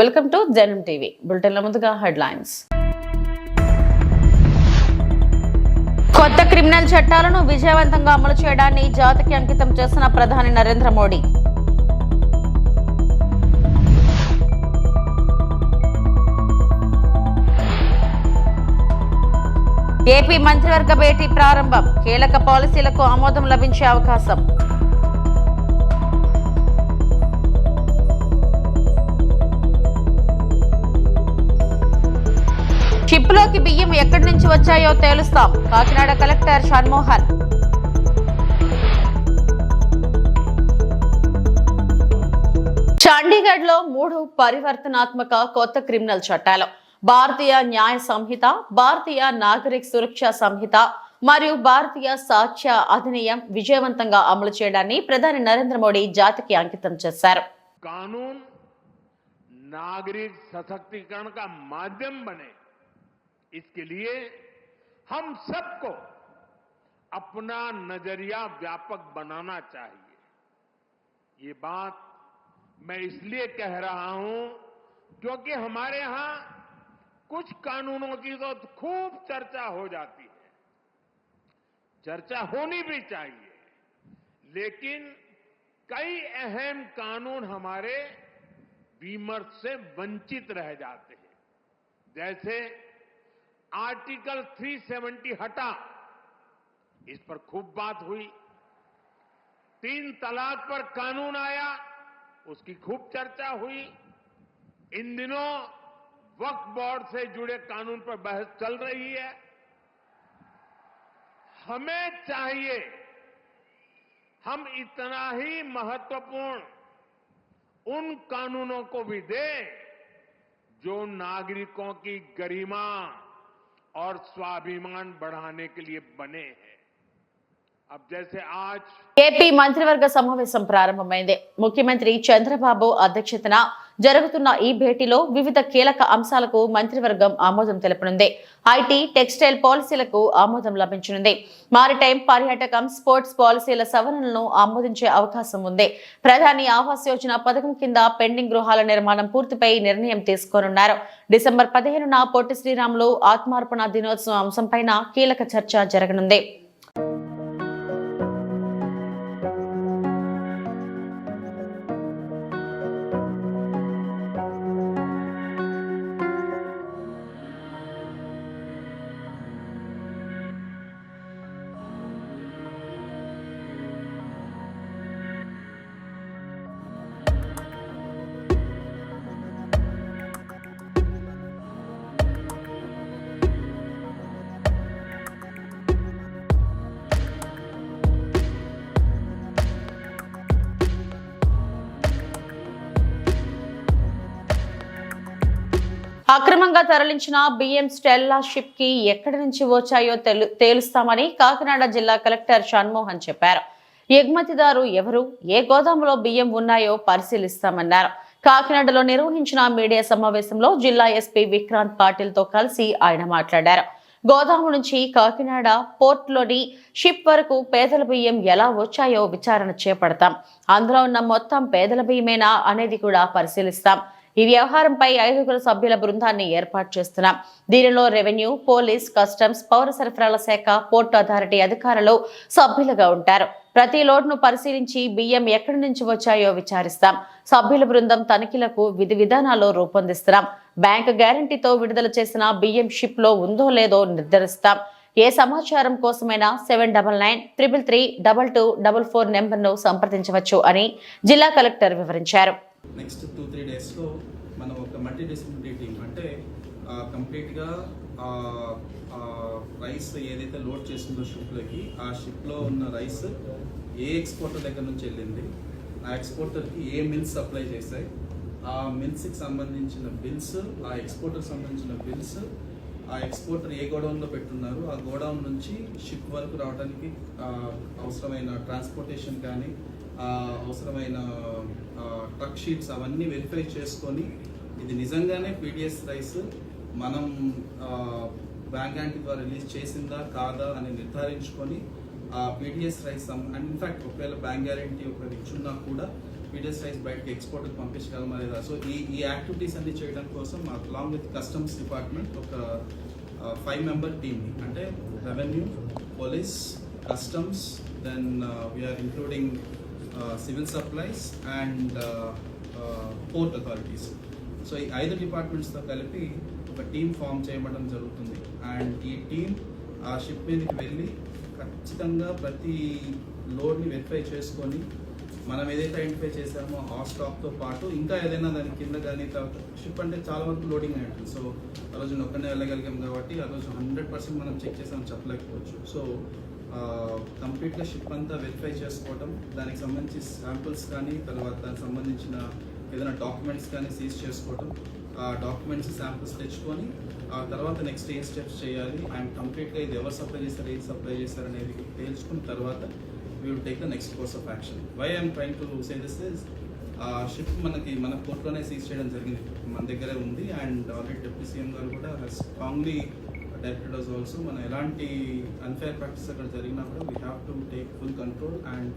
Welcome to Janam TV బులెటిన్ల ముందుగా headlines. కొత్త క్రిమినల్ చట్టాలను విజయవంతంగా అమలు చేయడాన్ని జాతికి అంకితం చేసిన ప్రధాని నరేంద్ర మోడీ. ఏపీ మంత్రివర్గ భేటీ ప్రారంభం కీలక పాలసీలకు ఆమోదం లభించే అవకాశం. కడుపులోకి బియ్యం ఎక్కడి నుంచి వచ్చాయో తేలుస్తాం. కాకినాడ కలెక్టర్ షణ్మోహన్. చండీగఢ్లో మూడు పరివర్తనాత్మక కొత్త క్రిమినల్ చట్టాలు. భారతీయ న్యాయ సంహిత భారతీయ నాగరిక సురక్ష సంహిత మరియు భారతీయ సాక్ష్య అధినియం విజయవంతంగా అమలు చేయడాన్ని ప్రధాని నరేంద్ర మోడీ జాతికి అంకితం చేశారు. నాగరిక బనే इसके लिए हम सबको अपना नज़रिया व्यापक बनाना चाहिए। ये बात मैं इसलिए कह रहा हूँ क्योंकि हमारे यहाँ कुछ कानूनों की तो खूब चर्चा हो जाती है। चर्चा होनी भी चाहिए, लेकिन कई अहम कानून हमारे विमर्श से वंचित रह जाते हैं। जैसे आर्टिकल 370 हटा। इस पर खूब बात हुई। तीन तलाक पर कानून आया, उसकी खूब चर्चा हुई। इन दिनों वक्फ बोर्ड से जुड़े कानून पर बहस चल रही है। हमें चाहिए, हम इतना ही महत्वपूर्ण उन कानूनों को भी दें, जो नागरिकों की गरिमा और स्वाभिमान बढ़ाने के लिए बने हैं। ఏపీ మంత్రివర్గ సమావేశం ప్రారంభమైంది ముఖ్యమంత్రి చంద్రబాబు అధ్యక్షతన జరుగుతున్న ఈ భేటీలో వివిధ కీలక అంశాలకు మంత్రివర్గం ఆమోదం తెలపనుంది. ఐటీ టెక్స్టైల్ పాలసీలకు ఆమోదం లభించనుంది. మారిటైమ్ పర్యాటకం స్పోర్ట్స్ పాలసీల సవరణలను ఆమోదించే అవకాశం ఉంది. ప్రధాని ఆవాస్ యోజన పథకం కింద పెండింగ్ గృహాల నిర్మాణం పూర్తిపై నిర్ణయం తీసుకోనున్నారు. డిసెంబర్ పదిహేనున పొట్టి శ్రీరాములు ఆత్మార్పణ దినోత్సవం అంశంపైన కీలక చర్చ జరగనుంది. అక్రమంగా తరలించిన బియ్యం స్టెల్లా షిప్కి ఎక్కడి నుంచి వచ్చాయో తేలుస్తామని కాకినాడ జిల్లా కలెక్టర్ షణ్మోహన్ చెప్పారు. ఎగుమతిదారు ఎవరు ఏ గోదాములో బియ్యం ఉన్నాయో పరిశీలిస్తామన్నారు. కాకినాడలో నిర్వహించిన మీడియా సమావేశంలో జిల్లా ఎస్పీ విక్రాంత్ పాటిల్తో కలిసి ఆయన మాట్లాడారు. గోదాము నుంచి కాకినాడ పోర్ట్లోని షిప్ వరకు పేదల బియ్యం ఎలా వచ్చాయో విచారణ చేపడతాం. అందులో ఉన్న మొత్తం పేదల బియ్యమేనా అనేది కూడా పరిశీలిస్తాం. ఈ వ్యవహారంపై ఐదుగురు సభ్యుల బృందాన్ని ఏర్పాటు చేస్తున్నాం. దీనిలో రెవెన్యూ పోలీస్ కస్టమ్స్ పౌర సరఫరాల శాఖ పోర్టు అథారిటీ అధికారులు సభ్యులుగా ఉంటారు. ప్రతి లోడ్ను పరిశీలించి బియ్యం ఎక్కడి నుంచి వచ్చాయో విచారిస్తాం. సభ్యుల బృందం తనిఖీలకు విధి విధానాలు రూపొందిస్తున్నాం. బ్యాంక్ గ్యారంటీతో విడుదల చేసిన బియ్యం షిప్లో ఉందో లేదో నిర్ధారిస్తాం. ఏ సమాచారం కోసమైనా seven double nine triple three double two double four నెంబర్ను సంప్రదించవచ్చు అని జిల్లా కలెక్టర్ వివరించారు. నెక్స్ట్ టూ త్రీ డేస్లో మనం ఒక మల్టీ డిసిప్లినరీ టీమ్ అంటే కంప్లీట్గా రైస్ ఏదైతే లోడ్ చేసిందో షిప్లోకి ఆ షిప్లో ఉన్న రైస్ ఏ ఎక్స్పోర్టర్ దగ్గర నుంచి వెళ్ళింది ఆ ఎక్స్పోర్టర్కి ఏ మిల్స్ సప్లై చేశాయి ఆ మిల్స్కి సంబంధించిన బిల్స్ ఆ ఎక్స్పోర్టర్ సంబంధించిన బిల్స్ ఆ ఎక్స్పోర్టర్ ఏ గోడౌన్లో పెట్టున్నారు ఆ గోడౌన్ నుంచి షిప్ వరకు రావడానికి అవసరమైన ట్రాన్స్పోర్టేషన్ కానీ అవసరమైన ట్రక్ షీట్స్ అవన్నీ వెరిఫై చేసుకొని ఇది నిజంగానే పీడిఎస్ రైస్ మనం బ్యాంక్ యాంటీ ద్వారా రిలీజ్ చేసిందా కాదా అని నిర్ధారించుకొని ఆ PDS rice and in fact ఒకవేళ బ్యాంక్ గ్యారెంటీ ఒకవేళ ఇచ్చున్నా కూడా పీడిఎస్ రైస్ బయటకి ఎక్స్పోర్ట్కి పంపించగలమా లేదా సో ఈ ఈ యాక్టివిటీస్ అన్ని చేయడం కోసం అలాంగ్ విత్ కస్టమ్స్ డిపార్ట్మెంట్ ఒక ఫైవ్ మెంబర్ టీమ్ని అంటే revenue police customs then we are including civil supplies and port authorities so ఈ ఐదు డిపార్ట్మెంట్స్తో కలిపి ఒక టీం ఫామ్ చేయడం జరుగుతుంది. అండ్ ఈ టీం ఆ షిప్ మీదకి వెళ్ళి ఖచ్చితంగా ప్రతి లోడ్ని వెరిఫై చేసుకొని మనం ఏదైతే ఐడెంటిఫై చేసామో ఆ స్టాక్తో పాటు ఇంకా ఏదైనా దాని కింద కానీ తర్వాత షిప్ అంటే చాలా వరకు లోడింగ్ అయి ఉంటుంది. సో ఆ రోజు ఒక్కనే వెళ్ళగలిగాం కాబట్టి ఆ రోజు హండ్రెడ్ పర్సెంట్ మనం చెక్ చేసామని చెప్పలేకపోవచ్చు. సో కంప్లీట్గా షిప్ అంతా వెరిఫై చేసుకోవటం దానికి సంబంధించి శాంపుల్స్ కానీ తర్వాత దానికి సంబంధించిన ఏదైనా డాక్యుమెంట్స్ కానీ సీజ్ చేసుకోవటం ఆ డాక్యుమెంట్స్ శాంపుల్స్ తెచ్చుకొని ఆ తర్వాత నెక్స్ట్ ఏ స్టెప్స్ చేయాలి అండ్ కంప్లీట్గా ఇది ఎవరు సప్లై చేస్తారు ఏది సప్లై చేశారు అనేది తేల్చుకున్న తర్వాత we will take the next course of action why I'm trying to say this is ఆ షిప్ మనకి మన పోర్ట్లోనే సీజ్ చేయడం జరిగింది. మన దగ్గరే ఉంది అండ్ ఆల్రెడీ డిప్యూటీ సీఎం గారు కూడా స్ట్రాంగ్లీ డైరెక్టర్ డస్ ఆల్సో మనం ఎలాంటి అన్ఫేర్ ప్రాక్టీస్ అక్కడ జరిగినా కూడా we have to take full control and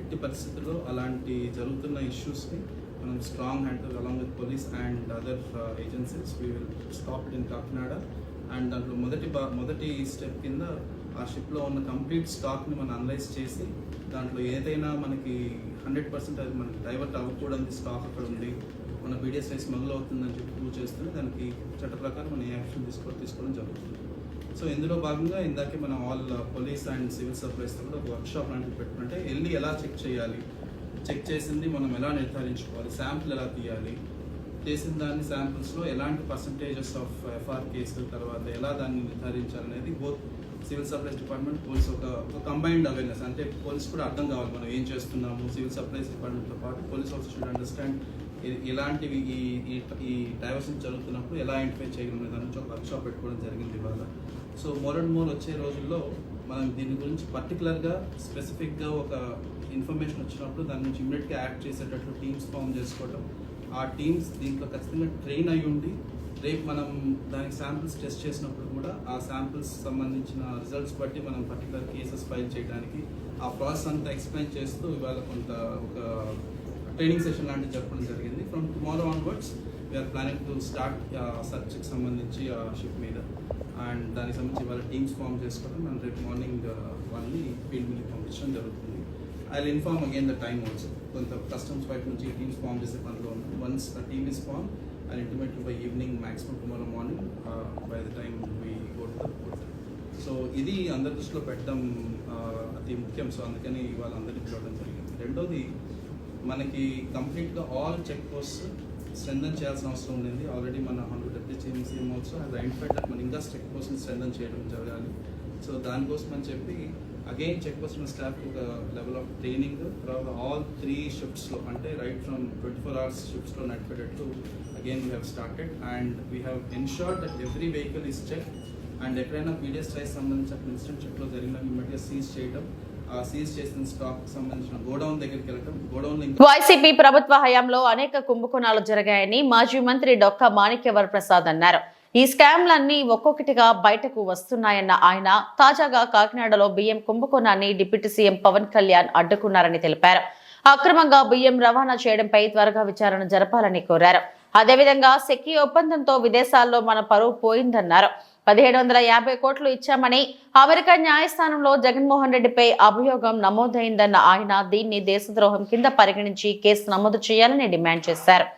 ఎట్టి పరిస్థితుల్లో అలాంటి జరుగుతున్న ఇష్యూస్ని మనం strong handle along with police and other agencies we will stop in Kakinada. And దాంట్లో మొదటి బా మొదటి స్టెప్ కింద ఆ షిప్లో ఉన్న కంప్లీట్ స్టాక్ని మనం అనలైజ్ చేసి దాంట్లో ఏదైనా మనకి హండ్రెడ్ పర్సెంట్ అది మనకి డైవర్ట్ అవ్వకూడదు స్టాక్ అక్కడ ఉంది మన బీడిఎస్ రైస్ మొదలు అవుతుందని చెప్పి ప్రూవ్ చేస్తూనే దానికి చట్ట ప్రకారం మనం ఏ యాక్షన్ తీసుకో తీసుకోవడం జరుగుతుంది. సో ఇందులో భాగంగా ఇందాకే మనం ఆల్ పోలీస్ అండ్ సివిల్ సప్లైస్తో కూడా ఒక వర్క్షాప్ లాంటివి పెట్టుకుంటే వెళ్ళి ఎలా చెక్ చేయాలి? చెక్ చేసింది మనం ఎలా నిర్ధారించుకోవాలి? శాంపుల్ ఎలా తీయాలి? చేసిన దాన్ని శాంపుల్స్లో ఎలాంటి పర్సంటేజెస్ ఆఫ్ ఎఫ్ఆర్ కేసుల తర్వాత ఎలా దాన్ని నిర్ధారించాలనేది both civil supplies department police ఒక ఒక కంబైన్డ్ అవేర్నెస్ అంటే పోలీస్ కూడా అర్థం కావాలి మనం ఏం చేస్తున్నాము? సివిల్ సప్లైస్ డిపార్ట్మెంట్తో పాటు పోలీస్ ఆఫీసర్ షుడ్ అండర్స్టాండ్ ఇలాంటివి ఈ ఈ ఈ డైవర్షన్ జరుగుతున్నప్పుడు ఎలా ఐడెంటిఫై చేయగలం దాని నుంచి ఒక వర్క్షాప్ పెట్టుకోవడం జరిగింది ఇవాళ. సో మోర్ అండ్ మోర్ వచ్చే రోజుల్లో మనం దీని గురించి పర్టికులర్గా స్పెసిఫిక్గా ఒక ఇన్ఫర్మేషన్ వచ్చినప్పుడు దాని నుంచి ఇమ్మీడియట్గా యాక్ట్ చేసేటట్లు టీమ్స్ ఫామ్ చేసుకోవడం ఆ టీమ్స్ దీంట్లో ఖచ్చితంగా ట్రైన్ అయి ఉండి రేపు మనం దానికి శాంపిల్స్ టెస్ట్ చేసినప్పుడు కూడా ఆ శాంపిల్స్ సంబంధించిన రిజల్ట్స్ బట్టి మనం పర్టికులర్ కేసెస్ ఫైల్ చేయడానికి ఆ ప్రాసెస్ అంతా ఎక్స్ప్లెయిన్ చేస్తూ ఇవాళ కొంత ఒక ట్రైనింగ్ సెషన్ లాంటివి చెప్పడం జరిగింది. From tomorrow onwards we are planning to start సర్చ్కి సంబంధించి ఆ షిప్ మీద. అండ్ దానికి సంబంధించి వాళ్ళ టీమ్స్ ఫామ్ చేసుకోవడం మనం రేపు మార్నింగ్ uh, వాళ్ళని ఫీల్డ్ మీద పంపించడం జరుగుతుంది. I inform again the time also కొంత కస్టమ్స్ వైపు నుంచి టీమ్స్ ఫామ్ చేసే పనిలో ఉంది once the team is form I intimate by evening maximum tomorrow morning by the time we go to the so ఇది అందరి దృష్టిలో పెట్టడం uh, అతి ముఖ్యం. సో అందుకని ఇవాళ అందరినీ పిలవడం జరిగింది. రెండోది మనకి కంప్లీట్గా ఆల్ చెక్ పోస్ట్ స్ట్రెంథన్ చేయాల్సిన అవసరం ఉండింది ఆల్రెడీ మన hundred deputy CM also has identified that మన ఇంకా చెక్ పోస్ట్ని స్ట్రెంథన్ చేయడం జరగాలి. సో దానికోసం అని చెప్పి అగైన్ చెక్ పోస్ట్ స్టాఫ్ ఒక లెవెల్ ఆఫ్ ట్రైనింగ్ తర్వాత ఆల్ త్రీ షిఫ్ట్స్లో అంటే right from twenty four hours షిఫ్ట్స్లో నడిపేటట్టు again we have started and we have ensured that every vehicle is check and ఎక్కడైనా పీడిఎస్ రైస్ సంబంధించిన incident చెక్లో జరిగిన ఇమ్మీడియట్గా seize చేయడం. వైసీపీ ప్రభుత్వ హయాంలో అనేక కుంభకోణాలు జరిగాయని మాజీ మంత్రి డొక్క మాణిక్యవర్ ప్రసాద్ అన్నారు. ఈ స్కామ్లన్నీ ఒక్కొక్కటిగా బయటకు వస్తున్నాయన్న ఆయన తాజాగా కాకినాడలో బియ్యం కుంభకోణాన్ని డిప్యూటీ సీఎం పవన్ కళ్యాణ్ అడ్డుకున్నారని తెలిపారు. అక్రమంగా బియ్యం రవాణా చేయడంపై త్వరగా విచారణ జరపాలని కోరారు. అదేవిధంగా సెక్కి ఒప్పందంతో విదేశాల్లో మన పరువు పోయిందన్నారు. పదిహేడు వందల యాభై కోట్లు ఇచ్చామని అమెరికా న్యాయస్థానంలో జగన్మోహన్ రెడ్డిపై అభియోగం నమోదైందన్న ఆయన దీన్ని దేశద్రోహం కింద పరిగణించి కేసు నమోదు చేయాలని డిమాండ్ చేశారు.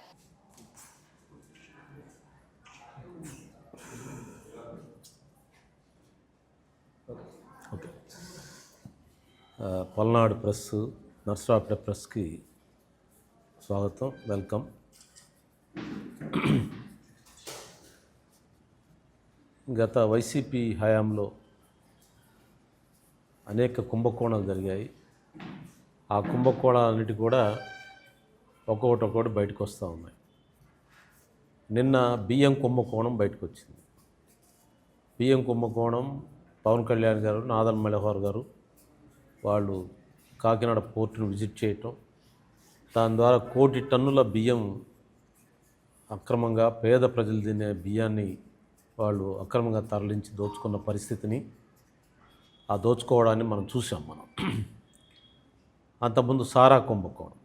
పల్నాడు ప్రెస్ నర్సరాపేట ప్రెస్కి స్వాగతం వెల్కమ్. గత వైసీపీ హయాంలో అనేక కుంభకోణాలు జరిగాయి. ఆ కుంభకోణాలన్నిటి కూడా ఒక్కొక్కటి ఒక్కొక్కటి బయటకు వస్తూ ఉన్నాయి. నిన్న బియ్యం కుంభకోణం బయటకు వచ్చింది. బియ్యం కుంభకోణం పవన్ కళ్యాణ్ గారు నాదన్ మల్హోర్ గారు వాళ్ళు కాకినాడ పోర్టును విజిట్ చేయటం దాని ద్వారా కోటి టన్నుల బియ్యం అక్రమంగా పేద ప్రజలు తినే బియ్యాన్ని వాళ్ళు అక్రమంగా తరలించి దోచుకున్న పరిస్థితిని ఆ దోచుకోవడాన్ని మనం చూసాం మనం. అంతకుముందు సారా కుంభకోణం.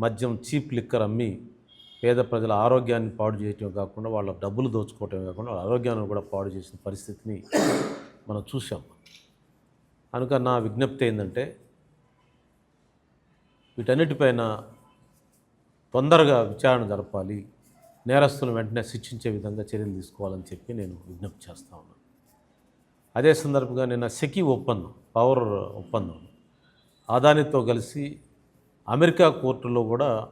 మద్యం చీప్ లిక్కర్ అమ్మి పేద ప్రజల ఆరోగ్యాన్ని పాడు చేయటమే కాకుండా వాళ్ళ డబ్బులు దోచుకోవటమే కాకుండా వాళ్ళ ఆరోగ్యాన్ని కూడా పాడు చేసిన పరిస్థితిని మనం చూసాం కనుక నా విజ్ఞప్తి ఏంటంటే వీటన్నిటిపైన తొందరగా విచారణ జరపాలి. నేరస్తులను వెంటనే శిక్షించే విధంగా చర్యలు తీసుకోవాలని చెప్పి నేను విజ్ఞప్తి చేస్తా ఉన్నాను. అదే సందర్భంగా నిన్న సెకి ఒప్పందం పవర్ ఒప్పందం అదానితో కలిసి అమెరికా కోర్టులో కూడా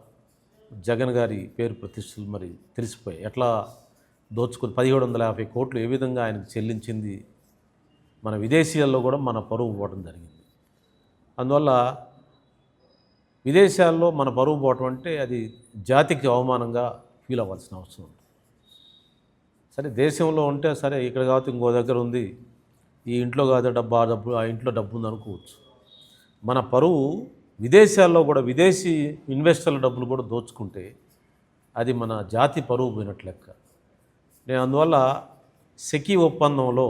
జగన్ గారి పేరు ప్రతిష్టలు మరి తెలిసిపోయాయి. ఎట్లా దోచుకుని పదిహేడు వందల యాభై కోట్లు ఏ విధంగా ఆయనకు చెల్లించింది మన విదేశీయాల్లో కూడా మన పరువు పోవడం జరిగింది. అందువల్ల విదేశాల్లో మన పరువు పోవటం అంటే అది జాతికి అవమానంగా ఫీల్ అవ్వాల్సిన అవసరం ఉంది. సరే దేశంలో ఉంటే సరే ఇక్కడ కాబట్టి ఇంకో దగ్గర ఉంది. ఈ ఇంట్లో కాదు డబ్బు ఆ డబ్బు ఆ ఇంట్లో డబ్బు ఉంది అనుకోవచ్చు. మన పరువు విదేశాల్లో కూడా విదేశీ ఇన్వెస్టర్ల డబ్బులు కూడా దోచుకుంటే అది మన జాతి పరువు పోయినట్లు లెక్క. నేను అందువల్ల సెకీ ఒప్పందంలో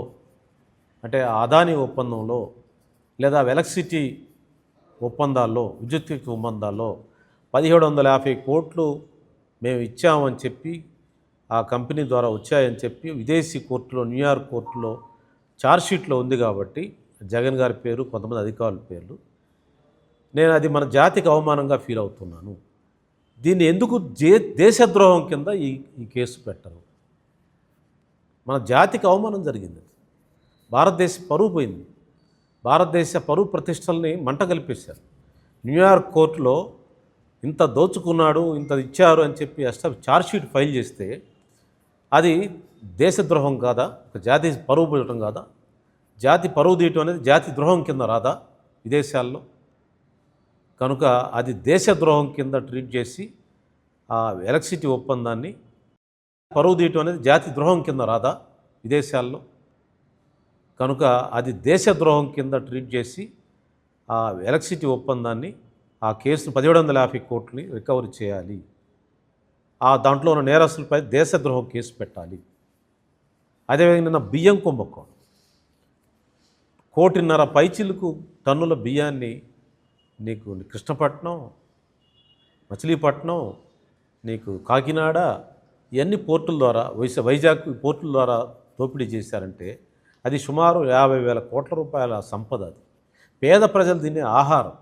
అంటే అదానీ ఒప్పందంలో లేదా వెలక్సిటీ ఒప్పందాల్లో విద్యుత్ ఒప్పందాల్లో పదిహేడు వందల యాభై కోట్లు మేము ఇచ్చామని చెప్పి ఆ కంపెనీ ద్వారా వచ్చాయని చెప్పి విదేశీ కోర్టులో న్యూయార్క్ కోర్టులో ఛార్జ్షీట్లో ఉంది కాబట్టి జగన్ గారి పేరు కొంతమంది అధికారుల పేర్లు. నేను అది మన జాతికి అవమానంగా ఫీల్ అవుతున్నాను. దీన్ని ఎందుకు దే దేశద్రోహం కింద ఈ ఈ కేసు పెట్టరు? మన జాతికి అవమానం జరిగింది. భారతదేశ పరువు పోయింది. భారతదేశ పరువు ప్రతిష్టల్ని మంట కల్పేశారు. న్యూయార్క్ కోర్టులో ఇంత దోచుకున్నాడు ఇంత ఇచ్చారు అని చెప్పి అష్ట ఛార్జ్షీట్ ఫైల్ చేస్తే అది దేశద్రోహం కాదా? ఒక జాతి పరువు పోయటం కాదా? జాతి పరువు తీయటం అనేది జాతి ద్రోహం కింద రాదా? విదేశాల్లో? కనుక అది దేశద్రోహం కింద ట్రీట్ చేసి ఆ ఎలక్ట్రిసిటీ ఒప్పందాన్ని పరువు తీయటం అనేది జాతి ద్రోహం కింద రాదా? విదేశాల్లో? కనుక అది దేశద్రోహం కింద ట్రీట్ చేసి ఆ ఎలక్ట్రిసిటీ ఒప్పందాన్ని ఆ కేసును పదిహేడు వందల యాభై కోట్లని రికవరీ చేయాలి. ఆ దాంట్లో ఉన్న నేరస్తులపై దేశద్రోహం కేసు పెట్టాలి. అదేవిధంగా నిన్న బియ్యం కుంభకోణం. కోటిన్నర పైచిలకు టన్నుల బియ్యాన్ని నీకు కృష్ణపట్నం మచిలీపట్నం నీకు కాకినాడ ఇవన్నీ పోర్టుల ద్వారా వైజా వైజాగ్ పోర్టుల ద్వారా దోపిడీ చేశారంటే అది సుమారు యాభై వేల కోట్ల రూపాయల సంపద అది. పేద ప్రజలు తినే ఆహారం.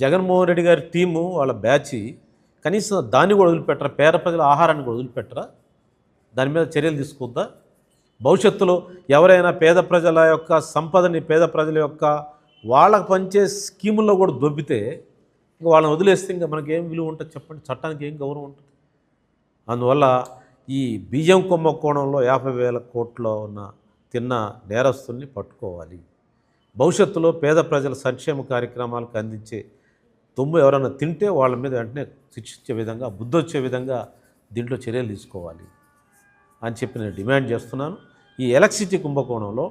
జగన్మోహన్ రెడ్డి గారి టీము వాళ్ళ బ్యాచ్ కనీసం దాన్ని కూడా వదిలిపెట్టరా? పేద ప్రజల ఆహారాన్ని కూడా వదిలిపెట్టరా? దాని మీద చర్యలు తీసుకుందా? భవిష్యత్తులో ఎవరైనా పేద ప్రజల యొక్క సంపదని పేద ప్రజల యొక్క వాళ్ళకు పంచే స్కీముల్లో కూడా దొబ్బితే ఇంకా వాళ్ళని వదిలేస్తే ఇంకా మనకి ఏం విలువ ఉంటుంది చెప్పండి? చట్టానికి ఏం గౌరవం ఉంటుంది? అందువల్ల ఈ బియ్యం కుంభకోణంలో యాభై వేల కోట్లో ఉన్న తిన్న నేరస్తుల్ని పట్టుకోవాలి. భవిష్యత్తులో పేద ప్రజల సంక్షేమ కార్యక్రమాలకు అందించే తుమ్ము ఎవరైనా తింటే వాళ్ళ మీద వెంటనే శిక్షించే విధంగా బుద్ధి వచ్చే విధంగా దీంట్లో చర్యలు తీసుకోవాలి అని చెప్పి నేను డిమాండ్ చేస్తున్నాను. ఈ ఎలక్ట్రిసిటీ కుంభకోణంలో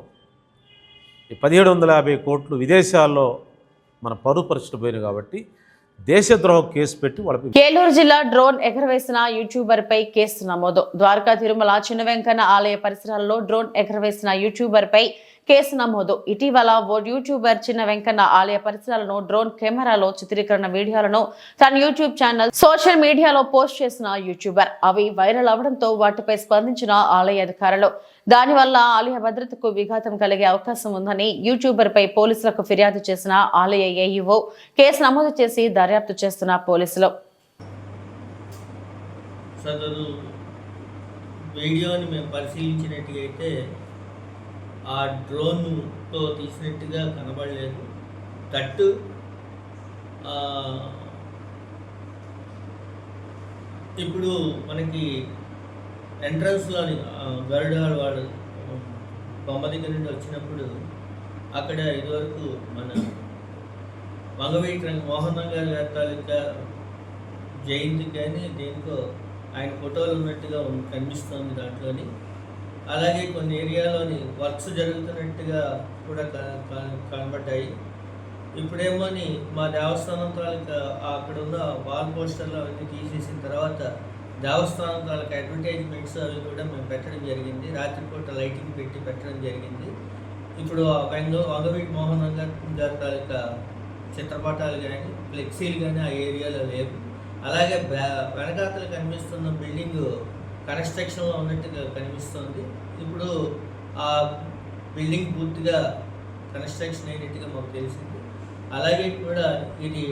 ఈ పదిహేడు వందల యాభై కోట్లు విదేశాల్లో మన పరువు పరిస్థితి పోయినాయి కాబట్టి దేశద్రోహ కేసు పెట్టి వాళ్ళకి ఏలూరు జిల్లా డ్రోన్ ఎగరవేసిన యూట్యూబర్ పై కేసు నమోదు. ద్వారకా తిరుమల చిన్న వెంకన్న ఆలయ పరిసరాల్లో డ్రోన్ ఎగరవేసిన యూట్యూబర్ పై కేసు నమోదు. ఇటీవల ఓ యూట్యూబర్ చిన్న వెంకన్న ఆలయ పరిసరాలను డ్రోన్ కెమెరాలో చిత్రీకరణ వీడియోలను తన యూట్యూబ్ ఛానల్ సోషల్ మీడియాలో పోస్ట్ చేసిన యూట్యూబర్. అవి వైరల్ అవడంతో వాటిపై స్పందించిన ఆలయ అధికారులు. దానివల్ల ఆలయ భద్రతకు విఘాతం కలిగే అవకాశం ఉందని యూట్యూబర్ పై పోలీసులకు ఫిర్యాదు చేసిన ఆలయ ఏఈఓ కేసు నమోదు చేసి దర్యాప్తు చేస్తున్న పోలీసులు. వీడియోని మేము పరిశీలించినట్టుగా అయితే ఆ డ్రోన్తో తీసినట్టుగా కనబడలేదు. కట్టు ఇప్పుడు మనకి ఎంట్రన్స్లోని గరుడాల వాడు బొమ్మ దగ్గర నుండి వచ్చినప్పుడు అక్కడ ఇదివరకు మన మగవీటి రంగ మోహన్ గారి తాలూకా జయంతి కానీ దీనికో ఆయన ఫోటోలు ఉన్నట్టుగా కనిపిస్తుంది దాంట్లోని. అలాగే కొన్ని ఏరియాలోని వర్క్స్ జరుగుతున్నట్టుగా కూడా క- క- కనబడ్డాయి. ఇప్పుడేమోని మా దేవస్థానం తాలూకా అక్కడ ఉన్న వాల్ పోస్టర్లు అవన్నీ తీసేసిన తర్వాత దేవస్థానం తాలూకా అడ్వర్టైజ్మెంట్స్ అవి కూడా మేము పెట్టడం జరిగింది. రాత్రిపూట లైటింగ్ పెట్టి పెట్టడం జరిగింది. ఇప్పుడు ఆ వంగవీటి మోహన్ గారి తాలూకా చిత్రపటాలు కానీ ఫ్లెక్సీలు కానీ ఆ ఏరియాలో లేవు. అలాగే బ్యా- వెనకాతలు కనిపిస్తున్న బిల్డింగ్ కన్స్ట్రక్షన్లో ఉన్నట్టుగా కనిపిస్తుంది. ఇప్పుడు ఆ బిల్డింగ్ పూర్తిగా కన్స్ట్రక్షన్ అయినట్టుగా మాకు తెలిసింది. అలాగే కూడా ఇది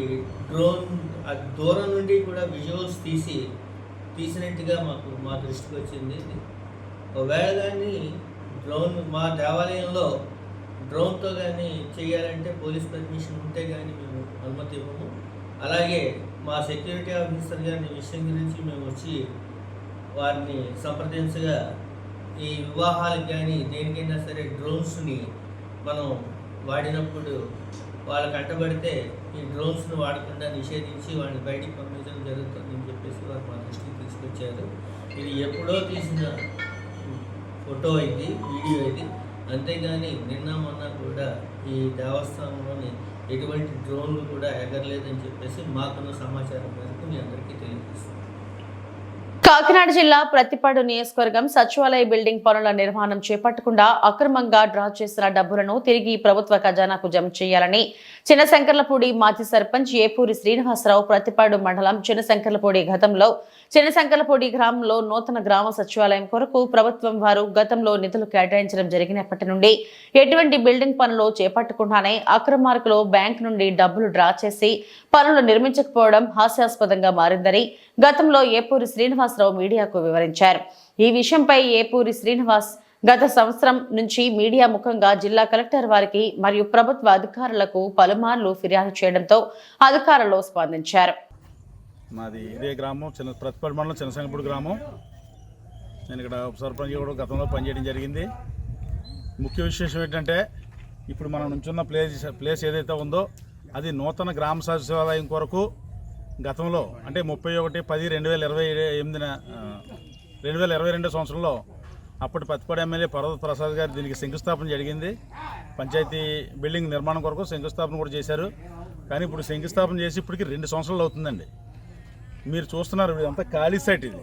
డ్రోన్ ఆ దూరం నుండి కూడా విజువల్స్ తీసి తీసినట్టుగా మాకు మా దృష్టికి వచ్చింది. ఒకవేళ కానీ డ్రోన్ మా దేవాలయంలో డ్రోన్తో కానీ చేయాలంటే పోలీస్ పర్మిషన్ ఉంటే కానీ మేము అనుమతి ఇవ్వము. అలాగే మా సెక్యూరిటీ ఆఫీసర్ గారిని విషయం గురించి మేము వచ్చి వారిని సంప్రదించగా ఈ వివాహాలకు కానీ దేనికైనా సరే డ్రోన్స్ని మనం వాడినప్పుడు వాళ్ళు కంటబడితే ఈ డ్రోన్స్ను వాడకుండా నిషేధించి వాళ్ళని బయటికి పంపించడం జరుగుతుందని చెప్పేసి వారు మా దృష్టికి తీసుకొచ్చారు. ఇది ఎప్పుడో తీసిన ఫోటో ఇది వీడియో ఇది. అంతేగాని నిన్న మొన్న కూడా ఈ దేవస్థానంలోని ఎటువంటి డ్రోన్లు కూడా ఎగరలేదని చెప్పేసి మాకున్న సమాచారం మేరకు మీ అందరికీ తెలియదు కాకినాడ జిల్లా ప్రతిపాడు నియోజకవర్గం సచివాలయ బిల్డింగ్ పనుల నిర్మాణం చేపట్టకుండా అక్రమంగా డ్రా చేసిన డబ్బులను తిరిగి ప్రభుత్వ ఖజానాకు జమ చేయాలని చిన్నశంకర్లపూడి మాజీ సర్పంచ్ ఏపూరి శ్రీనివాసరావు ప్రతిపాడు మండలం చిన్నశంకర్లపూడి గతంలో చిన్నశంకర్లపూడి గ్రామంలో నూతన గ్రామ సచివాలయం కొరకు ప్రభుత్వం వారు గతంలో నిధులు కేటాయించడం జరిగినప్పటి నుండి ఎటువంటి బిల్డింగ్ పనులు చేపట్టకుండానే అక్రమార్కులు బ్యాంక్ నుండి డబ్బులు డ్రా చేసి పనులు నిర్మించకపోవడం హాస్యాస్పదంగా మారిందని గతంలో ఏపూరి శ్రీనివాసరావు మీడియాకు వివరించారు. ఈ విషయంపై ఏపూరి శ్రీనివాస్ గత సంవత్సరం నుంచి మీడియా ముఖంగా జిల్లా కలెక్టర్ వారికి మరియు ప్రభుత్వ అధికారులకు పలుమార్లు ఫిర్యాదు చేయడంతో అధికారులు స్పందించారు. మాది ఇదే గ్రామం చిన్న ప్రతిపాటి మండలం చిన్నసంగపూడి గ్రామం. నేను ఇక్కడ ఉప సర్పంచ్ కూడా గతంలో పనిచేయడం జరిగింది. ముఖ్య విశేషం ఏంటంటే ఇప్పుడు మనం నుంచున్న ప్లేస్ ప్లేస్ ఏదైతే ఉందో అది నూతన గ్రామ సచివాలయం కొరకు గతంలో అంటే ముప్పై ఒకటి పది రెండు వేల ఇరవై ఎనిమిదిన రెండు వేల ఇరవై రెండో సంవత్సరంలో అప్పటి పత్తిపాడు ఎమ్మెల్యే పర్వత ప్రసాద్ గారు దీనికి శంకుస్థాపన జరిగింది. పంచాయతీ బిల్డింగ్ నిర్మాణం కొరకు శంకుస్థాపన కూడా చేశారు. కానీ ఇప్పుడు శంకుస్థాపన చేసి ఇప్పటికి రెండు సంవత్సరాలు అవుతుందండి. మీరు చూస్తున్నారు ఇదంతా ఖాళీ సైట్ ఇది.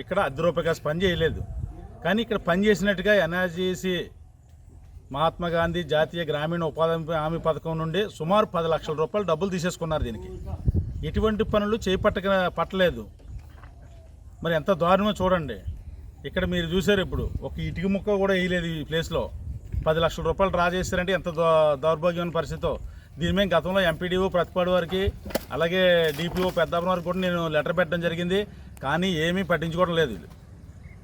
ఇక్కడ అర్ధ రూపాయి పని చేయలేదు. కానీ ఇక్కడ పని చేసినట్టుగా ఎన్ఆర్జీసీ మహాత్మా గాంధీ జాతీయ గ్రామీణ ఉపాధి హామీ పథకం నుండి సుమారు పది లక్షల రూపాయలు డబ్బులు తీసేసుకున్నారు దీనికి. ఎటువంటి పనులు చేపట్టక పట్టలేదు. మరి ఎంత దారుణమో చూడండి. ఇక్కడ మీరు చూసారు ఇప్పుడు ఒక ఇటుక ముక్క కూడా వేయలేదు ఈ ప్లేస్లో పది లక్షల రూపాయలు డ్రా చేశారంటే ఎంత దౌ- దౌర్భాగ్యమైన పరిస్థితితో. దీని మీద గతంలో ఎంపీడీఓ ప్రతిపాడు వారికి అలాగే డిపిఓ పెద్దాపురం వారికి కూడా నేను లెటర్ పెట్టడం జరిగింది. కానీ ఏమీ పట్టించుకోవడం లేదు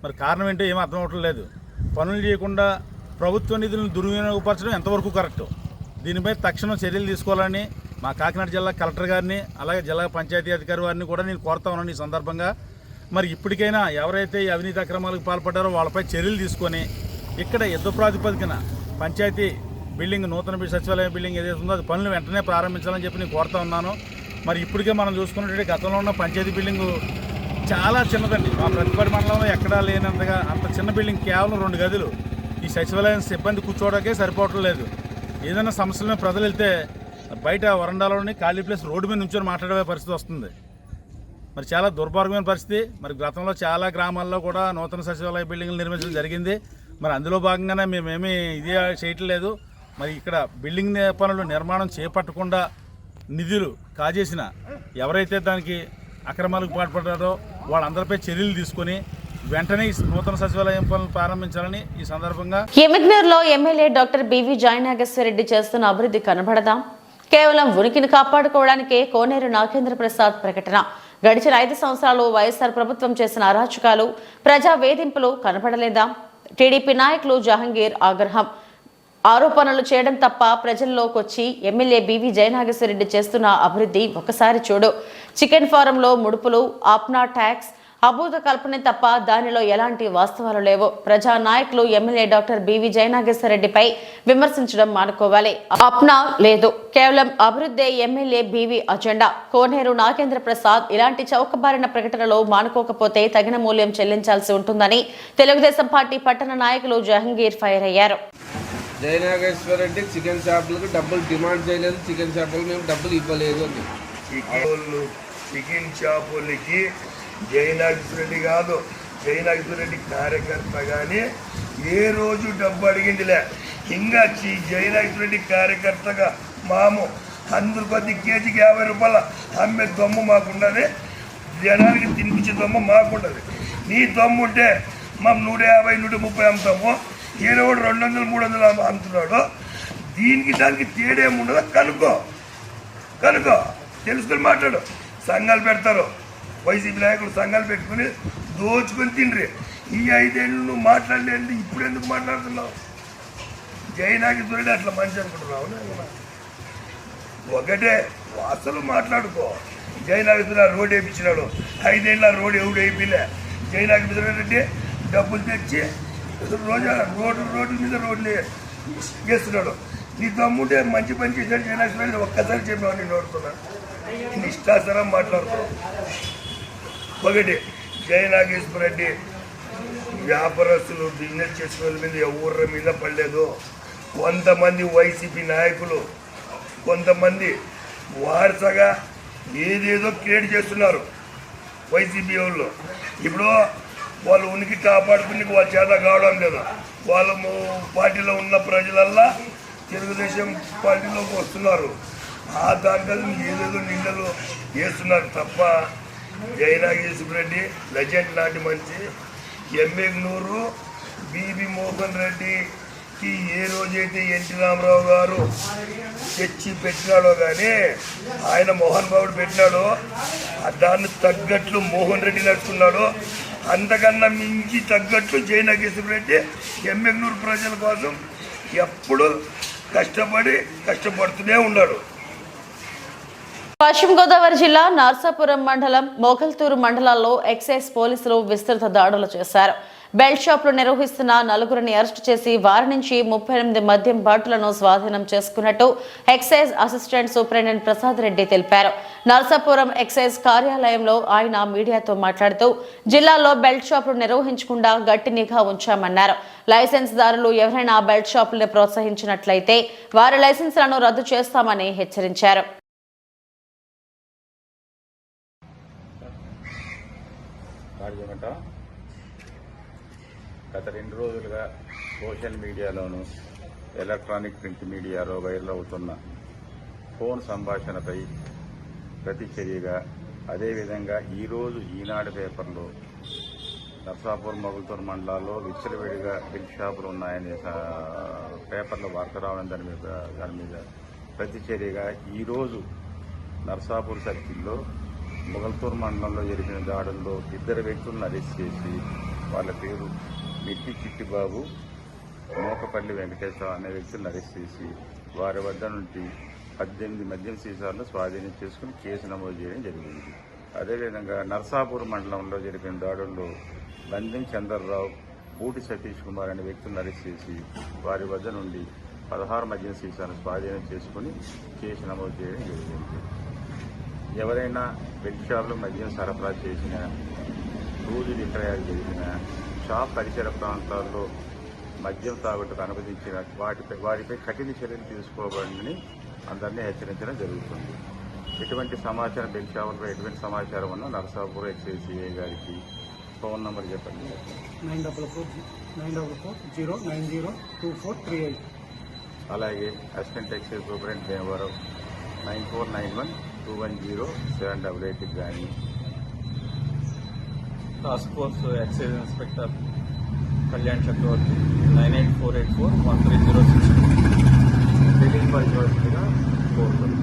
మరి కారణం ఏంటో ఏమీ అర్థం అవ్వటం లేదు. పనులు చేయకుండా ప్రభుత్వ నిధులను దుర్వినియోగపరచడం ఎంతవరకు కరెక్ట్? దీనిపై తక్షణం చర్యలు తీసుకోవాలని మా కాకినాడ జిల్లా కలెక్టర్ గారిని అలాగే జిల్లా పంచాయతీ అధికారి వారిని కూడా నేను కోరుతా ఉన్నాను ఈ సందర్భంగా. మరి ఇప్పటికైనా ఎవరైతే ఈ అవినీతి అక్రమాలకు పాల్పడ్డారో వాళ్ళపై చర్యలు తీసుకొని ఇక్కడ యుద్ధ ప్రాతిపదికన పంచాయతీ బిల్డింగ్ నూతన సచివాలయ బిల్డింగ్ ఏదైతే ఉందో అది పనులు వెంటనే ప్రారంభించాలని చెప్పి నేను కోరుతా ఉన్నాను. మరి ఇప్పటికే మనం చూసుకున్నట్టు గతంలో ఉన్న పంచాయతీ బిల్డింగు చాలా చిన్నదండి. మా ప్రతిపడి మండలంలో ఎక్కడా లేనంతగా అంత చిన్న బిల్డింగ్ కేవలం రెండు గదులు. ఈ సచివాలయం సిబ్బంది కూర్చోవడానికే సరిపోవటం లేదు. ఏదైనా సమస్యల మీద ప్రజలు వెళ్తే బయట వరండాలోని ఖాళీ ప్లేస్ రోడ్డు మీద నుంచొని మాట్లాడే పరిస్థితి వస్తుంది. మరి చాలా దుర్భార్గమైన పరిస్థితి. మరి గతంలో చాలా గ్రామాల్లో కూడా నూతన సచివాలయ బిల్డింగ్లు నిర్మించడం జరిగింది. మరి అందులో భాగంగానే మేమేమీ ఇది చేయట్లేదు. మరి ఇక్కడ బిల్డింగ్ పనులు నిర్మాణం చేపట్టకుండా నిధులు కాజేసిన ఎవరైతే దానికి అక్రమాలకు పాల్పడ్డారో వాళ్ళందరిపై చర్యలు తీసుకొని వెంటనే నూతన సచివాలయం పనులు ప్రారంభించాలని ఈ సందర్భంగా ఎమిగ్నూరులో ఎమ్మెల్యే డాక్టర్ బివి జయనాగేశ్వరరెడ్డి చేస్తున్న అభివృద్ధి కనబడదాం. కేవలం ఉనికిని కాపాడుకోవడానికే కోనేరు నాగేంద్ర ప్రసాద్ ప్రకటన. గడిచిన ఐదు సంవత్సరాలు వైఎస్ఆర్ ప్రభుత్వం చేసిన అరాచకాలు ప్రజా వేధింపులు కనబడలేదా? టీడీపీ నాయకులు జహంగీర్ ఆగ్రహం. ఆరోపణలు చేయడం తప్ప ప్రజల్లోకి వచ్చి ఎమ్మెల్యే బీవీ జయనాగేశ్వరరెడ్డి చేస్తున్న అభివృద్ధి ఒకసారి చూడు. చికెన్ ఫారంలో ముడుపులు ఆప్నా ట్యాక్స్ అభూత కల్పనే తప్ప దానిలో ఎలాంటి వాస్తవాలు లేవు. ప్రజా నాయకులు ఎమ్మెల్యే డాక్టర్ బివి జయనాగేశ్వరరెడ్డిపై విమర్శించడం మానుకోవాలి. అప్నా లేదు. కేవలం అభివృద్ధి MLA BV agenda. Koneru Nagendra Prasad ఇలాంటి చౌకబారిన ప్రకటనలో మానుకోకపోతే తగిన మూల్యం చెల్లించాల్సి ఉంటుందని తెలుగుదేశం పార్టీ పట్టణ నాయకులు జహంగీర్ ఫైర్ అయ్యారు. జయనాగేశ్వర రెడ్డి చికెన్ షాపులకు డబ్బులు డిమాండ్ చేయలేదు చికెన్ షాపులకు మేము డబ్బులు ఇవ్వలేదు అని చికెన్ చికెన్ షాపులకి జయనాగేశ్వర రెడ్డి కాదు జయనాగేశ్వర రెడ్డి కార్యకర్త కానీ ఏ రోజు డబ్బు అడిగిందిలే. ఇంకా చి- జయనాగేశ్వర రెడ్డి కార్యకర్తగా మాము అందరు కొద్ది కేజీకి యాభై రూపాయలు అమ్మే దొమ్ము మాకుండదు జనానికి తినిపించే దొమ్మ మాకుండదు. నీ దొమ్ముంటే ఉంటే నూట యాభై నూట ముప్పై అమ్ముతాము. ఈయన కూడా రెండు వందలు మూడు వందలు అమ్ముతున్నాడు దీనికి దానికి తేడేముండదో కనుక్కో. కనుక్కో. తెలుసుకొని మాట్లాడు. సంఘాలు పెడతారు. వైసీపీ నాయకులు సంఘాలు పెట్టుకుని దోచుకొని తిండ్రి. ఈ ఐదేళ్ళు నువ్వు మాట్లాడలేదు ఇప్పుడు ఎందుకు మాట్లాడుతున్నావు? జయనాగేశ్వరుడు అట్లా మంచి అనుకుంటున్నావు ఒకటే అసలు మాట్లాడుకో. జయనాగేశ్వర రోడ్ వేయించినాడు. ఐదేళ్ళ రోడ్ ఎవడు వేయిలే జయనాగేశ్వర రెడ్డి డబ్బులు తెచ్చి రోజా రోడ్డు రోడ్డు మీద రోడ్లు చేస్తున్నాడు. నీ తమ్ముంటే మంచి పని చేశాడు జయనాగేశ్వర ఒక్కసారి చెప్పావు నేను ఓడుతున్నాను నీ ఇష్టాసరం మాట్లాడుతున్నావు ఒకటి జయనాగేశ్వర రెడ్డి వ్యాపారస్తులు బిజినెస్ చేసిన వాళ్ళ మీద ఎవరి మీద పడలేదు. కొంతమంది వైసీపీ నాయకులు కొంతమంది వారసగా ఏదేదో క్రియేట్ చేస్తున్నారు వైసీపీ వాళ్ళు. ఇప్పుడు వాళ్ళు ఉనికి కాపాడుకునే వాళ్ళ చేత కావడం లేదు. వాళ్ళ పార్టీలో ఉన్న ప్రజలల్లా తెలుగుదేశం పార్టీలోకి వస్తున్నారు. ఆ దాంట్లో ఏదేదో నిందలు వేస్తున్నారు తప్ప జయనాగేశ్వర రెడ్డి లెజెండ్ లాంటి మంచి ఎమ్మెగ్నూరు బీబీ మోహన్ రెడ్డికి ఏ రోజైతే ఎన్టీ రామారావు గారు తెచ్చి పెట్టినాడో కానీ ఆయన మోహన్ బాబుడు పెట్టినాడో దాన్ని తగ్గట్లు మోహన్ రెడ్డి నడుచుకున్నాడో అంతకన్నా మించి తగ్గట్లు జయనాగేశ్వర రెడ్డి ఎమ్మెగ్నూరు ప్రజల కోసం ఎప్పుడు కష్టపడి కష్టపడుతూనే ఉన్నాడు. పశ్చిమ గోదావరి జిల్లా నర్సాపురం మండలం మోగల్తూరు మండలాల్లో ఎక్సైజ్ పోలీసులు విస్తృత దాడులు చేశారు. బెల్ట్ షాప్లు నిర్వహిస్తున్న నలుగురిని అరెస్టు చేసి వారి నుంచి ముప్పై ఎనిమిది మద్యం బాటులను స్వాధీనం చేసుకున్నట్టు excise assistant superintendent Prasad Reddy తెలిపారు. నర్సాపురం ఎక్సైజ్ కార్యాలయంలో ఆయన మీడియాతో మాట్లాడుతూ జిల్లాలో బెల్ట్ షాపులు నిర్వహించకుండా గట్టి నిఘా ఉంచామన్నారు. లైసెన్స్ దారులు ఎవరైనా బెల్ట్ షాపులను ప్రోత్సహించినట్లయితే వారి లైసెన్సులను రద్దు చేస్తామని హెచ్చరించారు. గత రెండు రోజులుగా సోషల్ మీడియాలోను ఎలక్ట్రానిక్ ప్రింట్ మీడియాలో వైరల్ అవుతున్న ఫోన్ సంభాషణపై ప్రతిచర్యగా అదేవిధంగా ఈరోజు ఈనాడు పేపర్లో నర్సాపూర్ మొగుల్తూరు మండలాల్లో విచ్చలవిడిగా బిల్ షాపులు ఉన్నాయని పేపర్లో వార్త రావడం దాని మీద దాని మీద ప్రతిచర్యగా ఈరోజు నర్సాపూర్ సర్కిల్లో మొగల్తూర్ మండలంలో జరిగిన దాడుల్లో ఇద్దరు వ్యక్తులను అరెస్ట్ చేసి వాళ్ళ పేరు మిట్టి చిట్టిబాబు మోకపల్లి వెంకటేశ్వర అనే వ్యక్తులను అరెస్ట్ చేసి వారి వద్ద నుండి పద్దెనిమిది మద్యం సీసాలను స్వాధీనం చేసుకుని కేసు నమోదు చేయడం జరిగింది. అదేవిధంగా నర్సాపూర్ మండలంలో జరిగిన దాడుల్లో బందెం చంద్రరావు పూటి సతీష్ కుమార్ అనే వ్యక్తులను అరెస్ట్ చేసి వారి వద్ద నుండి పదహారు మద్యం సీసాలను స్వాధీనం చేసుకుని కేసు నమోదు చేయడం జరిగింది. ఎవరైనా బెడ్ షాపులు మద్యం సరఫరా చేసిన రోజు విక్రయాలు చేసిన షాప్ పరిసర ప్రాంతాల్లో మద్యం తాగుటకు అనుమతించిన వాటిపై వారిపై కఠిన చర్యలు తీసుకోబడిందని అందరినీ హెచ్చరించడం జరుగుతుంది. ఎటువంటి సమాచారం షాపులపై ఎటువంటి సమాచారం ఉన్నా నరసాపూర్ ఎక్సైజ్ సిఐ గారికి ఫోన్ నంబర్ చెప్పండి. Nine double four nine double four zero nine zero two four three eight. అలాగే assistant excise superintendent Bhimavaram nine four nine one two one zero seven double ఎయిట్కి కానీ task force excise inspector Kalyan Chakravarthi nine eight four eight four one three zero six తెలియపరచవలసిందిగా కోరుతున్నాను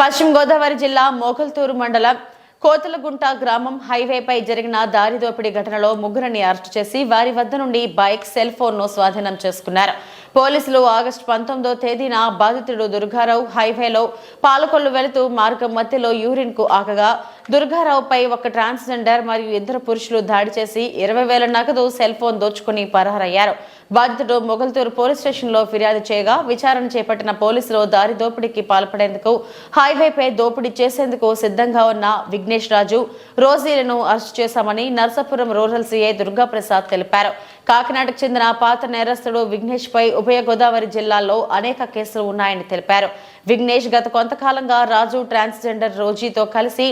పశ్చిమ గోదావరి జిల్లా మోకల్తూరు మండలం కోతలగుంట గ్రామం హైవేపై జరిగిన దారి దోపిడీ ఘటనలో ముగ్గురిని అరెస్టు చేసి వారి వద్ద నుండి బైక్ సెల్ ఫోన్ను స్వాధీనం చేసుకున్నారు. పోలీసులు ఆగస్టు పంతొమ్మిదో తేదీన బాధితుడు దుర్గారావు హైవేలో పాలకొల్లు వెళుతూ మార్గం మధ్యలో యూరిన్కు ఆకగా దుర్గారావుపై ఒక ట్రాన్స్జెండర్ మరియు ఇద్దరు పురుషులు దాడి చేసి ఇరవై వేల నగదు సెల్ ఫోన్ దోచుకుని పరారయ్యారు. బాధితుడు మొగల్తూరు పోలీస్ స్టేషన్లో ఫిర్యాదు చేయగా విచారణ చేపట్టిన పోలీసులు దారి దోపిడీకి పాల్పడేందుకు హైవేపై దోపిడీ చేసేందుకు సిద్ధంగా ఉన్న విఘ్నేష్ రాజు రోజీలను అరెస్టు చేశామని నర్సాపురం రూరల్ సీఐ దుర్గాప్రసాద్ తెలిపారు. కాకినాడకు చెందిన పాత నేరస్తుడు విఘ్నేష్ పై ఉభయ గోదావరి జిల్లాల్లో అనేక కేసులు ఉన్నాయని తెలిపారు. విఘ్నేష్ గత కొంతకాలంగా రాజు ట్రాన్స్జెండర్ రోజీతో కలిసి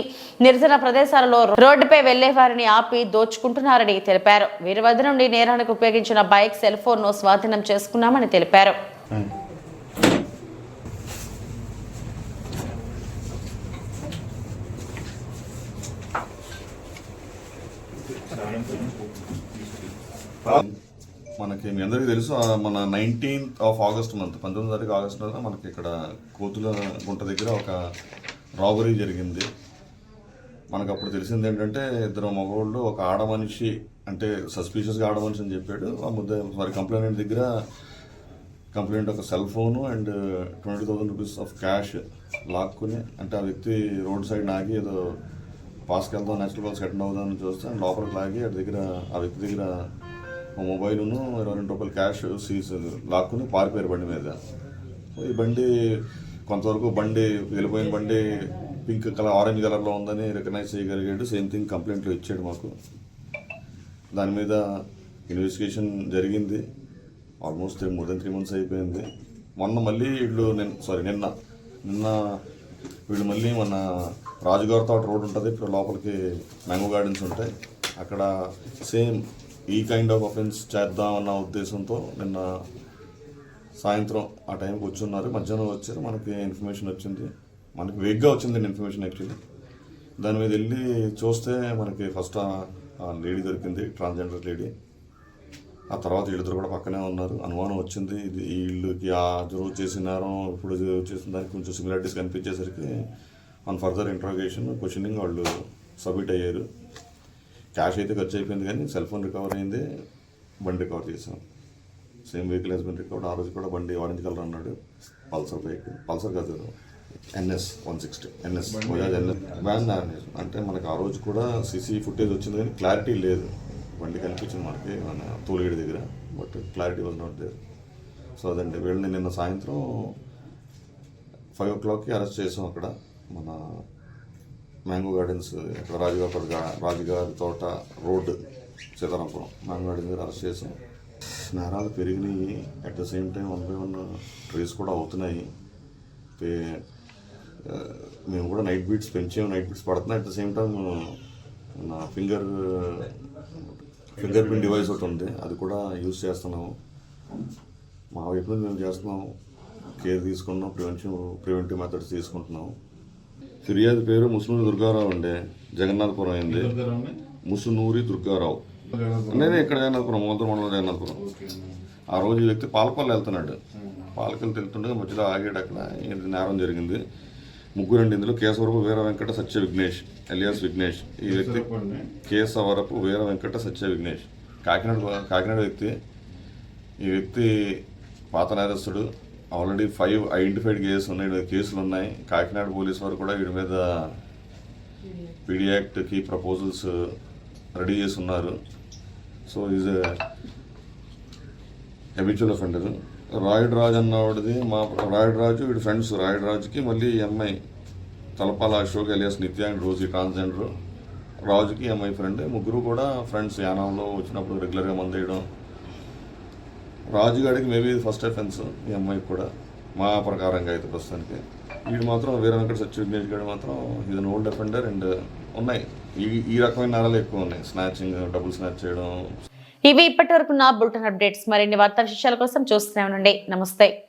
నిర్జన ప్రదేశాలలో రోడ్డుపై వెళ్ళే వారిని ఆపి దోచుకుంటున్నారని తెలిపారు. వీరి వద్ద నుండి నేరానికి ఉపయోగించిన బైక్ సెల్ ఫోన్ను స్వాధీనం చేసుకున్నామని తెలిపారు. మనకి మీ అందరికీ తెలుసు మన నైన్టీన్త్ ఆఫ్ ఆగస్ట్ మంత్ పంతొమ్మిది తారీఖు ఆగస్ట్ నెల మనకి ఇక్కడ కోతుల గుంట దగ్గర ఒక రాబరీ జరిగింది. మనకు అప్పుడు తెలిసింది ఏంటంటే ఇద్దరు మగవాళ్ళు ఒక ఆడ మనిషి అంటే సస్పీషియస్గా ఆడ మనిషి అని చెప్పాడు. ఆ ముద్ద సారీ కంప్లైంట్ దగ్గర కంప్లైంట్ ఒక cell phone and twenty thousand rupees of cash లాక్కుని అంటే ఆ వ్యక్తి రోడ్ సైడ్ ఆగి ఏదో పాస్కి వెళ్దాం నేచురల్ పాస్ అటెండ్ అవుదామని చూస్తే అండ్ లోపలికి లాగి అటు దగ్గర ఆ వ్యక్తి దగ్గర మొబైల్ను ఇరవై రెండు రూపాయలు క్యాష్ సీజ్ లాక్కుని పారిపోయారు బండి మీద. ఈ బండి కొంతవరకు బండి వెళ్ళిపోయిన బండి పింక్ కలర్ ఆరెంజ్ కలర్లో ఉందని రికగ్నైజ్ చేయగలిగాడు. సేమ్ థింగ్ కంప్లైంట్లో ఇచ్చాడు మాకు. దాని మీద ఇన్వెస్టిగేషన్ జరిగింది. Almost more than three months అయిపోయింది. మొన్న మళ్ళీ వీళ్ళు నిన్న సారీ నిన్న నిన్న వీళ్ళు మళ్ళీ మన రాజుగారి తోట రోడ్ ఉంటుంది. ఇప్పుడు లోపలికి మ్యాంగో గార్డెన్స్ ఉంటాయి. అక్కడ సేమ్ ఈ కైండ్ ఆఫ్ అఫెన్స్ చేద్దామన్న ఉద్దేశంతో నిన్న సాయంత్రం ఆ టైంకి వచ్చున్నారు మధ్యాహ్నం వచ్చారు. మనకి ఇన్ఫర్మేషన్ వచ్చింది. మనకి వేగ్గా వచ్చింది ఇన్ఫర్మేషన్ యాక్చువల్లీ దాని మీద వెళ్ళి చూస్తే మనకి ఫస్ట్ ఆ లేడీ దొరికింది ట్రాన్స్జెండర్ లేడీ ఆ తర్వాత వీళ్ళిద్దరు కూడా పక్కనే ఉన్నారు. అనుమానం వచ్చింది. ఇది వీళ్ళకి ఆ రోజు చేసిన నేరం ఇప్పుడు చేసిన దానికి కొంచెం సిమిలారిటీస్ కనిపించేసరికి ఆన్ ఫర్దర్ ఇంట్రోగేషన్ క్వశ్చనింగ్ వాళ్ళు సబ్మిట్ అయ్యారు. క్యాష్ అయితే ఖర్చు అయిపోయింది కానీ సెల్ ఫోన్ రికవర్ అయింది బండి రికవర్ చేసాం same vehicle has been recovered ఆ రోజు కూడా బండి ఆరెంజ్ కలర్ అన్నాడు పల్సర్ బైక్ పల్సర్ కాదు NS one sixty NS Bajaj NS one అంటే మనకి ఆ రోజు కూడా సీసీ ఫుటేజ్ వచ్చింది కానీ క్లారిటీ లేదు. బండి కనిపించింది మనకి మన తోలిగడి దగ్గర but clarity was not there. So అదండి వీళ్ళని నిన్న సాయంత్రం ఫైవ్ ఓ క్లాక్కి అరెస్ట్ చేసాం అక్కడ మన మ్యాంగో గార్డెన్స్ ఇక్కడ రాజుగారి రాజుగారి తోట రోడ్ సీతారాంపురం మ్యాంగో గార్డెన్ దగ్గర అరెస్ట్ చేసాం నేరాలు పెరిగినాయి. At the same time one by one trees కూడా అవుతున్నాయి. మేము కూడా నైట్ బీట్స్ పెంచాము నైట్ బీట్స్ పడుతున్నాయి. అట్ ద సేమ్ టైం నా ఫింగర్ ఫింగర్ ప్రింట్ డివైస్ ఒకటి ఉంది. అది కూడా యూజ్ చేస్తున్నాము. మా వైపు నుంచి మేము చేస్తున్నాము. కేర్ తీసుకున్నాం. ప్రివెన్షన్ ప్రివెంటివ్ మెథడ్స్ తీసుకుంటున్నాము. ఫిర్యాదు పేరు ముసునూరి దుర్గారావు అండి. జగన్నాథపురం అయింది. ముసునూరి దుర్గారావు. నేను ఇక్కడ జగన్నాథపురం మూలతూరు మండలం జగన్నాథపురం. ఆ రోజు ఈ వ్యక్తి పాలకొల్లు వెళ్తున్నాడు. పాలకొల్లు వెళ్తుండగా మధ్యలో ఆగాడు అక్కడ. నేరం జరిగింది. ముగ్గురండి ఇందులో. కేశవరపు వీర వెంకట సత్య విఘ్నేష్ ఎలియాస్ విఘ్నేష్. ఈ వ్యక్తి కేశవరపు వీర వెంకట సత్య విఘ్నేష్. కాకినాడ కాకినాడ వ్యక్తి. ఈ వ్యక్తి పాత నేరస్తుడు. ఆల్రెడీ ఫైవ్ ఐడెంటిఫైడ్ కేసెస్ ఉన్నాయి కేసులు ఉన్నాయి. కాకినాడ పోలీస్ వారు కూడా వీడి మీద పీడీ యాక్ట్కి ప్రపోజల్స్ రెడీ చేసి ఉన్నారు. So is habitual offender Rayudu Raju అన్నవాడిది మా రాయుడు రాజు వీడి ఫ్రెండ్స్ రాయుడు రాజుకి మళ్ళీ ఎంఐ అమ్మాయి Talapala Ashok alias Nitya and Rosie transgender రాజుకి ఎంఐ అమ్మాయి ఫ్రెండ్ ముగ్గురు కూడా ఫ్రెండ్స్ యానంలో వచ్చినప్పుడు రెగ్యులర్గా మందేయడం రాజుగాడికి మేబీ ఫస్ట్ అఫెన్స్ ఈ అమ్మాయికి కూడా మా ప్రకారంగా అయితే ప్రస్తుతానికి. వీడు మాత్రం వీర వెంకట సత్య గారు మాత్రం ఇది ఓల్డ్ అఫెండర్ అండ్ ఉన్నాయి. ఈ ఈ రకమైన నరాలు ఎక్కువ ఉన్నాయి. స్నాచింగ్ డబుల్ స్నాచ్ చేయడం. ఇవి ఇప్పటి వరకు నా బులెటిన్ అప్డేట్స్. మరిన్ని వార్తా విశేషాల కోసం చూస్తూనే ఉండండి. నమస్తే.